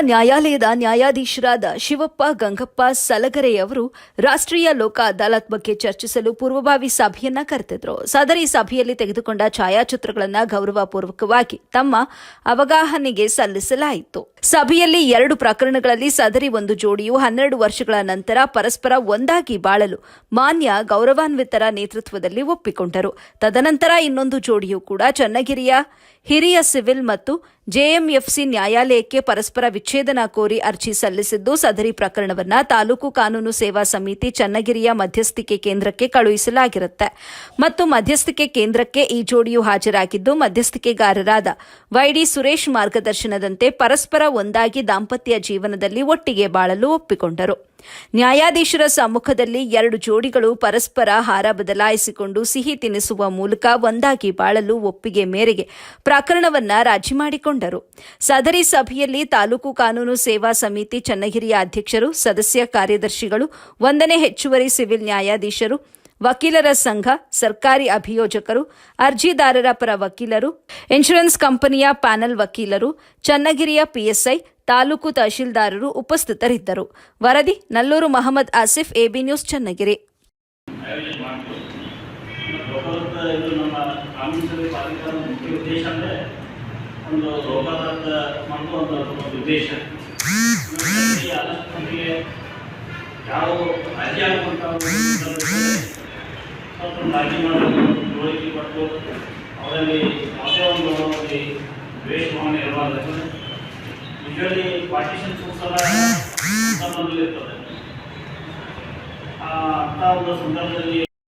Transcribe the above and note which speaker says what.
Speaker 1: ನ್ಯಾಯಾಲಯದ ನ್ಯಾಯಾಧೀಶರಾದ ಶಿವಪ್ಪ ಗಂಗಪ್ಪ ಸಲಗರೆಯವರು ರಾಷ್ಟ್ರೀಯ ಲೋಕ ಅದಾಲತ್ ಬಗ್ಗೆ ಚರ್ಚಿಸಲು ಪೂರ್ವಭಾವಿ ಸಭೆಯನ್ನ ಕರೆತಿದ್ರು ಸದರಿ ಸಭೆಯಲ್ಲಿ ತೆಗೆದುಕೊಂಡ ಛಾಯಾಚಿತ್ರಗಳನ್ನು ಗೌರವಪೂರ್ವಕವಾಗಿ ತಮ್ಮ ಅವಗಾಹನೆಗೆ ಸಲ್ಲಿಸಲಾಯಿತು. ಸಭೆಯಲ್ಲಿ ಎರಡು ಪ್ರಕರಣಗಳಲ್ಲಿ ಸದರಿ ಒಂದು ಜೋಡಿಯು ಹನ್ನೆರಡು ವರ್ಷಗಳ ನಂತರ ಪರಸ್ಪರ ಒಂದಾಗಿ ಬಾಳಲು ಮಾನ್ಯ ಗೌರವಾನ್ವಿತರ ನೇತೃತ್ವದಲ್ಲಿ ಒಪ್ಪಿಕೊಂಡರು. ತದನಂತರ ಇನ್ನೊಂದು ಜೋಡಿಯು ಕೂಡ ಚನ್ನಗಿರಿಯ ಹಿರಿಯ ಸಿವಿಲ್ ಮತ್ತು ಜೆಎಂಎಫ್ಸಿ ನ್ಯಾಯಾಲಯಕ್ಕೆ ಪರಸ್ಪರ ವಿಚ್ಛೇದನ ಕೋರಿ ಅರ್ಜಿ ಸಲ್ಲಿಸಿದ್ದು, ಸದರಿ ಪ್ರಕರಣವನ್ನ ತಾಲೂಕು ಕಾನೂನು ಸೇವಾ ಸಮಿತಿ ಚನ್ನಗಿರಿಯ ಮಧ್ಯಸ್ಥಿಕೆ ಕೇಂದ್ರಕ್ಕೆ ಕಳುಹಿಸಲಾಗಿರುತ್ತೆ. ಮತ್ತು ಮಧ್ಯಸ್ಥಿಕೆ ಕೇಂದ್ರಕ್ಕೆ ಈ ಜೋಡಿಯು ಹಾಜರಾಗಿದ್ದು, ಮಧ್ಯಸ್ಥಿಕೆಗಾರರಾದ ವೈಡಿ ಸುರೇಶ್ ಮಾರ್ಗದರ್ಶನದಂತೆ ಪರಸ್ಪರ ಒಂದಾಗಿ ದಾಂಪತ್ಯ ಜೀವನದಲ್ಲಿ ಒಟ್ಟಿಗೆ ಬಾಳಲು ಒಪ್ಪಿಕೊಂಡರು. ನ್ಯಾಯಾಧೀಶರ ಸಮ್ಮುಖದಲ್ಲಿ ಎರಡು ಜೋಡಿಗಳು ಪರಸ್ಪರ ಹಾರ ಬದಲಾಯಿಸಿಕೊಂಡು ಸಿಹಿ ತಿನ್ನಿಸುವ ಮೂಲಕ ಒಂದಾಗಿ ಬಾಳಲು ಒಪ್ಪಿಗೆ ಮೇರೆಗೆ ಪ್ರಕರಣವನ್ನ ರಾಜಿ ಮಾಡಿಕೊಂಡರು. ಸದರಿ ಸಭೆಯಲ್ಲಿ ತಾಲೂಕು ಕಾನೂನು ಸೇವಾ ಸಮಿತಿ ಚನ್ನಗಿರಿಯ ಅಧ್ಯಕ್ಷರು, ಸದಸ್ಯ ಕಾರ್ಯದರ್ಶಿಗಳು, ಒಂದನೇ ಹೆಚ್ಚುವರಿ ಸಿವಿಲ್ ನ್ಯಾಯಾಧೀಶರು ವಕೀಲರ ಸಂಘ, ಸರ್ಕಾರಿ ಅಭಿಯೋಜಕರು, ಅರ್ಜಿದಾರರ ಪರ ವಕೀಲರು, ಇನ್ಶೂರೆನ್ಸ್ ಕಂಪನಿಯ ಪ್ಯಾನೆಲ್ ವಕೀಲರು, ಚನ್ನಗಿರಿಯ ಪಿಎಸ್ಐ, ತಾಲೂಕು ತಹಶೀಲ್ದಾರರು ಉಪಸ್ಥಿತರಿದ್ದರು. ವರದಿ, ನಲ್ಲೂರು ಮಹಮ್ಮದ್ ಆಸಿಫ್, ಎಬಿ ನ್ಯೂಸ್ ಚನ್ನಗಿರಿ.
Speaker 2: ಯಾವ ಅರ್ಜಿ ಮಾಡಬೇಕು ಜೋಡಿಕೆ ಕೊಟ್ಟು ಅವರಲ್ಲಿ ಯಾವುದೇ ಒಂದು ದ್ವೇಷ ಭಾವನೆ ಇರಬಾರ್ದು ಯೂಶಲಿ ಪಾರ್ಟಿಷನ್ ಸಂದರ್ಭದಲ್ಲಿ ಇರ್ತದೆ ಆ, ಅಂಥ ಒಂದು ಸಂದರ್ಭದಲ್ಲಿ